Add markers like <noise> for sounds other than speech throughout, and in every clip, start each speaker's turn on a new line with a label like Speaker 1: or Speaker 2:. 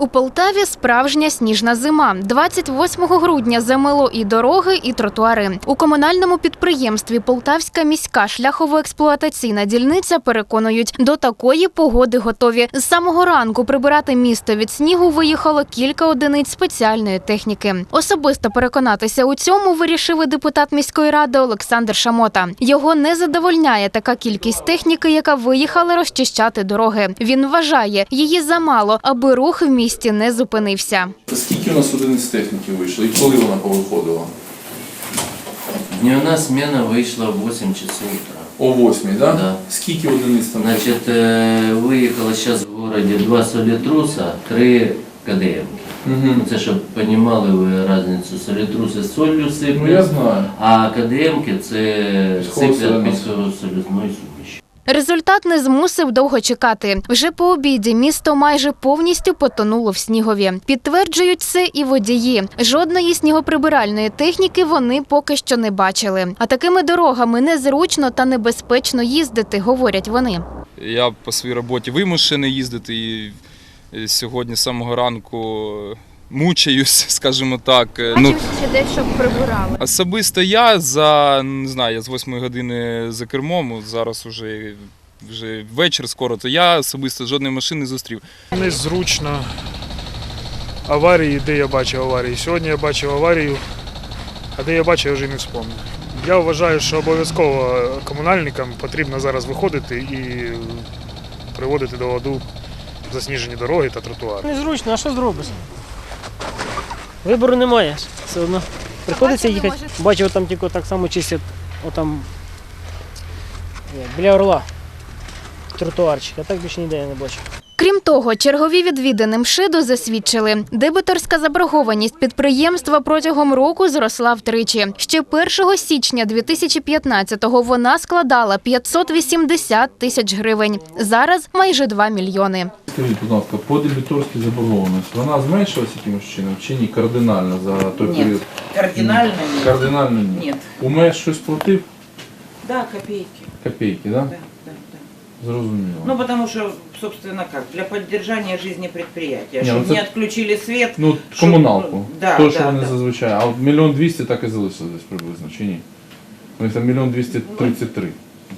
Speaker 1: У Полтаві справжня сніжна зима. 28 грудня замило і дороги, і тротуари. У комунальному підприємстві Полтавська міська шляхово-експлуатаційна дільниця переконують, до такої погоди готові. З самого ранку прибирати місто від снігу виїхало кілька одиниць спеціальної техніки. Особисто переконатися у цьому вирішив і депутат міської ради Олександр Шамота. Його не задовольняє така кількість техніки, яка виїхала розчищати дороги. Він вважає, її замало, аби рух в місті не зупинився.
Speaker 2: Скільки у нас одиниць техніки вийшло і коли вона повиходила?
Speaker 3: Дневная смена вышла в 8 часов утра.
Speaker 2: О 8, да?
Speaker 3: Да.
Speaker 2: Скільки одиниць там?
Speaker 3: Значит, э, выехало сейчас в городе два солитруса, три КДМ.
Speaker 2: Угу.
Speaker 3: Ну, Це щоб понімали ви різницю. Солітруси з солью
Speaker 2: Ну я
Speaker 3: сиплять,
Speaker 2: знаю.
Speaker 3: а КДМки це
Speaker 2: Піскова
Speaker 3: сиплять
Speaker 2: соляна.
Speaker 3: пісково-солюзної суміші.
Speaker 1: Результат не змусив довго чекати. Вже по обіді місто майже повністю потонуло в снігові. Підтверджують це і водії. Жодної снігоприбиральної техніки вони поки що не бачили. А такими дорогами незручно та небезпечно їздити, говорять вони.
Speaker 4: Я по своїй роботі вимушений їздити і сьогодні з самого ранку мучаюсь, <laughs> скажімо так. Е, Ну,
Speaker 1: ще щоб прибирали.
Speaker 4: особисто я за не знаю, я з 8 години за кермом, от зараз уже, вже вечір скоро, то я особисто жодної машини не зустрів.
Speaker 5: Незручно. Аварії, де я бачив аварії. Сьогодні я бачив аварію, а де я бачив, я вже не вспомню. Я вважаю, що обов'язково комунальникам потрібно зараз виходити і приводити до ладу засніжені дороги та тротуари.
Speaker 6: Незручно, а що зробиш? Вибору немає. Все одно. Приходиться їхати. Бачив, там тільки так само чистять отам біля орла. Тротуарчик, а так більше ніде я не бачу.
Speaker 1: Крім того, чергові відвідини МШИДу засвідчили, дебіторська заборгованість підприємства протягом року зросла втричі. Ще 1 січня 2015-го вона складала 580 тисяч гривень. Зараз майже 2 мільйони.
Speaker 2: Скажіть, будь ласка, по дебіторській заборгованості, вона зменшилась якимось чином чи ні? Кардинально за той
Speaker 7: Нет.
Speaker 2: період?
Speaker 7: Кардинально нет.
Speaker 2: Кардинально ні.
Speaker 7: Нет.
Speaker 2: УМС щось платив?
Speaker 7: Да, копейки.
Speaker 2: Копійки, да?
Speaker 7: Да, да, да.
Speaker 2: Зрозуміло.
Speaker 7: Ну, потому что, собственно, как, для поддержания жизни предприятия,
Speaker 2: Не, ну
Speaker 7: чтобы
Speaker 2: это-
Speaker 7: не отключили свет.
Speaker 2: Ну,
Speaker 7: щоб,
Speaker 2: комуналку.
Speaker 7: ну, Да,
Speaker 2: То, що
Speaker 7: да,
Speaker 2: вони
Speaker 7: да.
Speaker 2: зазвичай. А от мільйон двісті так і залишилось десь приблизно, чи ні? У них там мільйон двісті тридцять три.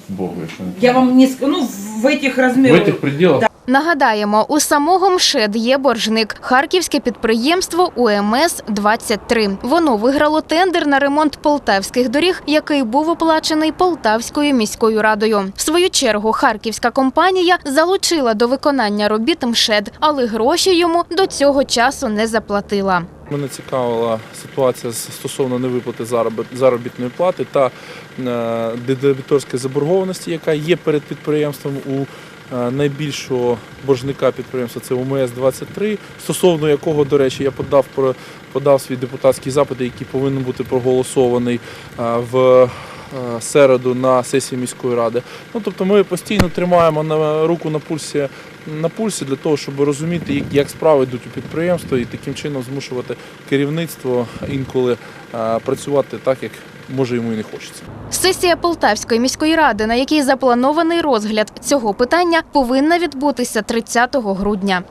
Speaker 2: Богу, якщо не
Speaker 7: Я вам не скажу, ну, в этих
Speaker 2: В
Speaker 7: размерах.
Speaker 2: этих пределах
Speaker 1: Нагадаємо, у самого МШЕД є боржник – харківське підприємство УМС-23. Воно виграло тендер на ремонт полтавських доріг, який був оплачений Полтавською міською радою. В свою чергу харківська компанія залучила до виконання робіт МШЕД, але гроші йому до цього часу не заплатила.
Speaker 8: Мене цікавила ситуація стосовно невиплати заробітної плати та е, дебіторської заборгованості, яка є перед підприємством у найбільшого боржника підприємства це УМС-23, стосовно якого, до речі, я подав подав свій депутатський запит, який повинен бути проголосований е, в е, середу на сесії міської ради. Ну тобто ми постійно тримаємо на руку на пульсі на пульсі для того, щоб розуміти, як- справи йдуть у підприємства, і таким чином змушувати керівництво інколи е, працювати так, як може йому і не хочеться.
Speaker 1: Сесія Полтавської міської ради, на якій запланований розгляд цього питання, повинна відбутися 30 грудня.